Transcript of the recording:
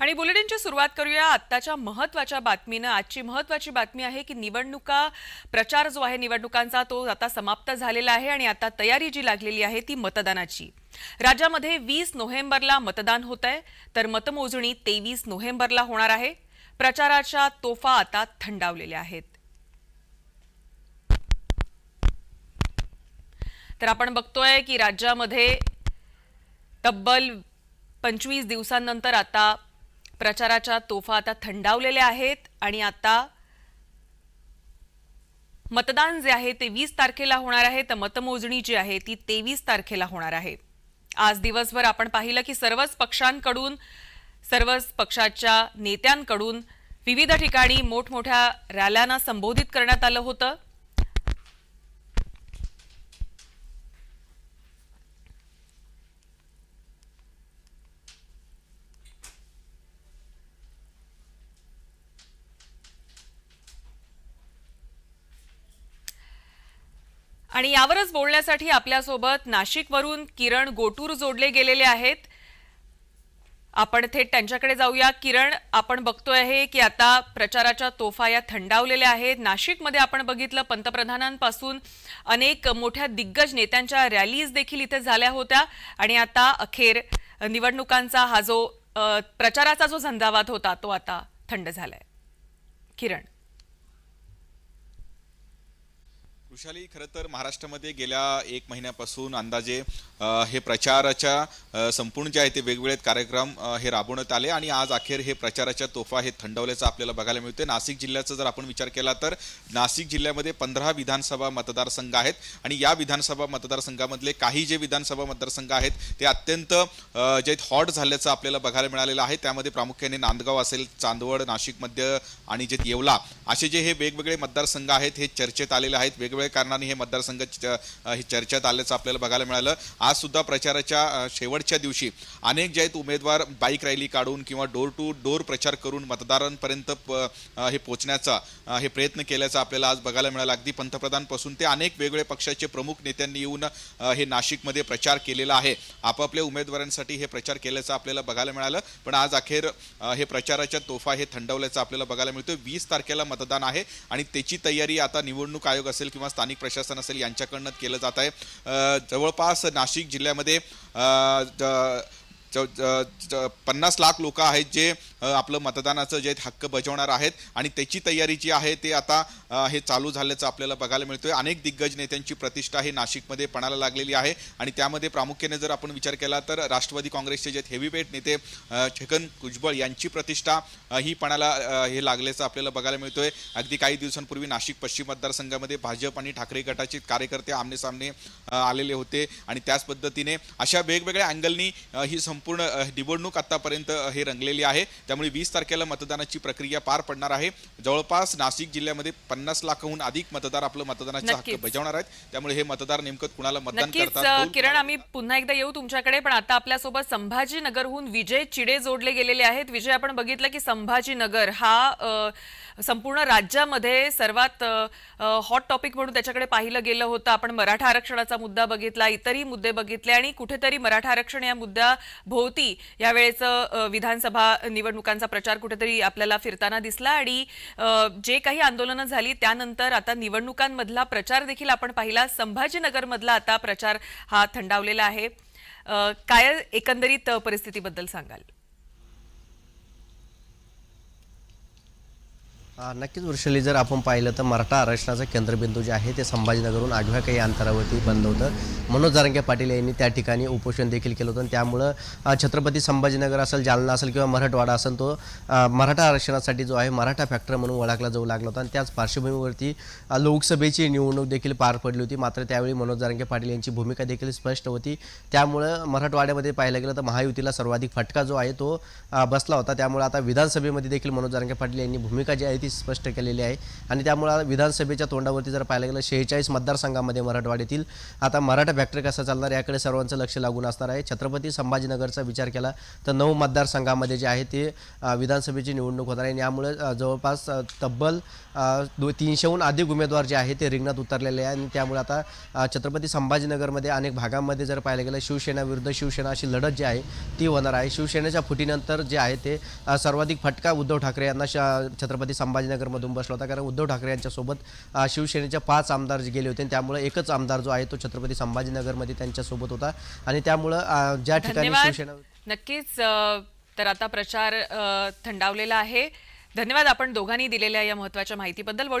आणि बुलेटिनची सुरुवात करूया. आत्ताच्या महत्त्वाच्या बातमीनं. आजची महत्वाची बातमी आहे की निवडणुका प्रचार जो आहे निवडणुकांचा तो आता समाप्त झालेला आहे आणि आता तयारी जी लागलेली आहे ती मतदानाची. राज्यामध्ये वीस नोव्हेंबरला मतदान होत आहे तर मतमोजणी तेवीस नोव्हेंबरला होणार आहे. प्रचाराच्या तोफा आता थंडावलेल्या आहेत. तर आपण बघतोय की राज्यामध्ये तब्बल पंचवीस दिवसांनंतर आता प्रचाराच्या तोफा आता थंडावलेल्या आहेत आणि आता मतदान जे आहे ते वीस तारखेला होणार आहे. तर मतमोजणी जी आहे ती तेवीस तारखेला होणार आहे. आज दिवसभर आपण पाहिलं की सर्वच पक्षांकडून सर्वच पक्षाच्या नेत्यांकडून विविध ठिकाणी मोठमोठ्या रॅल्यांना संबोधित करण्यात आलं होतं. आणि यावरच बोलण्यासाठी आपल्यासोबत नाशिकवरून किरण गोटूर जोडले गेलेले आहेत. आपण थेट त्यांच्याकडे जाऊया. किरण आपण बघतोय आहे की आता प्रचाराच्या तोफा या थंडावलेल्या आहेत. नाशिकमध्ये आपण बघितलं पंतप्रधानांपासून अनेक मोठ्या दिग्गज नेत्यांच्या रॅलीज देखील इथे झाल्या होत्या. आणि आता अखेर निवडणुकांचा हा जो प्रचाराचा जो झंझावात होता तो आता थंड झालाय. किरण. वृषाली खरं तर महाराष्ट्रामध्ये गेल्या एक महिन्यापासून अंदाजे अ, हे प्रचाराच्या अ, संपूर्ण जे आहे ते वेगवेगळे कार्यक्रम अ, हे राबवण्यात आले आणि आज अखेर हे प्रचाराच्या तोफा हे थंडवल्याचं आपल्याला बघायला मिळते नाशिक जिल्ह्याचा जर आपण विचार केला तर नाशिक जिल्ह्यामध्ये पंधरा विधानसभा मतदारसंघ आहेत आणि या विधानसभा मतदारसंघामधले काही जे विधानसभा मतदारसंघ आहेत ते अत्यंत अ, जे हॉट झाल्याचं आपल्याला बघायला मिळालेलं आहे. त्यामध्ये प्रामुख्याने नांदगाव असेल चांदवड नाशिक मध्य आणि जे येवला असे जे हे वेगवेगळे मतदारसंघ आहेत हे चर्चेत आलेले आहेत. वेगवेगळे वेगवेगळ्या कारणाने हे मतदारसंघ च- हे चर्चेत आल्याचं आपल्याला बघायला मिळालं. आज सुद्धा प्रचाराच्या शेवटच्या दिवशी अनेक जे आहेत उमेदवार बाईक रॅली काढून किंवा डोर टू डोर प्रचार करून मतदारांपर्यंत प- हे पोचण्याचा हे प्रयत्न केल्याचा आपल्याला आज बघायला मिळालं. अगदी पंतप्रधानपासून ते अनेक वेगवेगळे पक्षाचे प्रमुख नेत्यांनी येऊन हे नाशिकमध्ये प्रचार केलेला आहे. आपापल्या उमेदवारांसाठी हे प्रचार केल्याचं आपल्याला बघायला मिळालं. पण आज अखेर हे प्रचाराच्या तोफा हे थंडवल्याचं आपल्याला बघायला मिळतं वीस तारखेला मतदान आहे आणि त्याची तयारी आता निवडणूक आयोग असेल किंवा स्थानिक प्रशासन असेल यांच्याकडनं केलं जात आहे. जवळपास नाशिक जिल्ह्यामध्ये ज- ज- ज- ज- पन्नास लाख लोक आहेत जे आपलं मतदानाचं जे हक्क बजावणार आहेत आणि त्याची तयारी जी आहे ते आता हे चालू झाल्याचं आपल्याला बघायला मिळतोय. अनेक दिग्गज नेत्यांची प्रतिष्ठा ही नाशिकमध्ये पणाला लागलेली आहे. आणि त्यामध्ये प्रामुख्याने जर आपण विचार केला तर राष्ट्रवादी काँग्रेसचे जे हेवीवेट नेते छगन भुजबळ यांची प्रतिष्ठा ही पणाला हे लागल्याचं आपल्याला बघायला मिळतोय. अगदी काही दिवसांपूर्वी नाशिक पश्चिम मतदारसंघामध्ये भाजप आणि ठाकरे गटाचे कार्यकर्ते आमने सामने आलेले होते. आणि त्याच पद्धतीने अशा वेगवेगळ्या अँगलनी ही संपूर्ण निवडणूक आतापर्यंत हे रंगलेली आहे. त्यामुळे वीस तारखेला मतदानाची प्रक्रिया पार पडणार आहे. जवळपास नाशिक जिल्ह्यामध्ये पन्नास लाखाहून अधिक मतदार आपलं मतदानाचा हक्क. बजावणार आहेत. त्यामुळे हे मतदार नेमकं कुणाला मतदान करतात किरण आम्ही पुन्हा एकदा येऊ तुमच्याकडे पण आता आपल्यासोबत संभाजीनगरहून विजय चिडे जोडले गेलेले आहेत. विजय आपण बघितलं की संभाजीनगर हा संपूर्ण राज्यामध्ये सर्वात हॉट टॉपिक म्हणून त्याच्याकडे पाहिलं गेलं होतं. आपण मराठा आरक्षणाचा मुद्दा बघितला इतरही मुद्दे बघितले आणि कुठेतरी मराठा आरक्षण या मुद्द्या भोवती यावेळेचं विधानसभा निवडणुकांचा प्रचार कुठेतरी आपल्याला फिरताना दिसला आणि जे काही आंदोलनं झाली त्यानंतर आता निवडणुकांमधला प्रचार देखील आपण पाहिला. संभाजीनगरमधला आता प्रचार हा थंडावलेला आहे. काय एकंदरीत परिस्थितीबद्दल सांगाल हा, नक्कीच वृषाली जर आपण पाहिलं तर मराठा आरक्षणाचं केंद्रबिंदू जे आहे ते संभाजीनगरहून आठव्या काही अंतरावरती बंद होतं. मनोज जारंगे पाटील यांनी त्या ठिकाणी उपोषण देखील केलं होतं. त्यामुळं छत्रपती संभाजीनगर असेल जालना असेल किंवा मराठवाडा असेल तो मराठा आरक्षणासाठी जो आहे मराठा फॅक्टर म्हणून ओळखला जाऊ लागला होता. आणि त्याच पार्श्वभूमीवरती लोकसभेची निवडणूक देखील पार पडली होती. मात्र त्यावेळी मनोज जारंगे पाटील यांची भूमिका देखील स्पष्ट होती. त्यामुळं मराठवाड्यामध्ये पाहायला गेलं तर महायुतीला सर्वाधिक फटका जो आहे तो बसला होता. त्यामुळे आता विधानसभेमध्ये देखील मनोज जारंगे पाटील यांनी भूमिका जी आहे ती ती स्पष्ट केलेली आहे. आणि त्यामुळं विधानसभेच्या तोंडावरती जर पाहायला गेलं शेहेचाळीस मतदारसंघामध्ये मराठवाड्यातील आता मराठा फॅक्टरी कसा चालणार याकडे सर्वांचं लक्ष लागून असणार आहे. छत्रपती संभाजीनगरचा विचार केला तर नऊ मतदारसंघामध्ये जे आहे ते विधानसभेची निवडणूक होणार आहे. आणि यामुळे जवळपास तब्बल दो तीनशेहून अधिक उमेदवार जे आहे ते रिंगणात उतरलेले आहे. आणि त्यामुळे आता छत्रपती संभाजीनगरमध्ये अनेक भागांमध्ये जर पाहायला गेलं शिवसेना विरुद्ध शिवसेना अशी लढत जी आहे ती होणार आहे. शिवसेनेच्या फुटीनंतर जे आहे ते सर्वाधिक फटका उद्धव ठाकरे यांना छत्रपती संभाजी संभाजीनगरमधून बसला होता. कारण उद्धव ठाकरे यांच्यासोबत अ, शिवसेनेचे पाच आमदार जे गेले होते त्यामुळे एकच आमदार जो आहे तो छत्रपती संभाजीनगरमध्ये त्यांच्यासोबत होता. आणि त्यामुळं ज्या ठिकाणी शिवसेना नक्कीच तर आता प्रचार थंडावलेला आहे. धन्यवाद आपण दोघांनी दिलेल्या या महत्त्वाच्या माहितीबद्दल.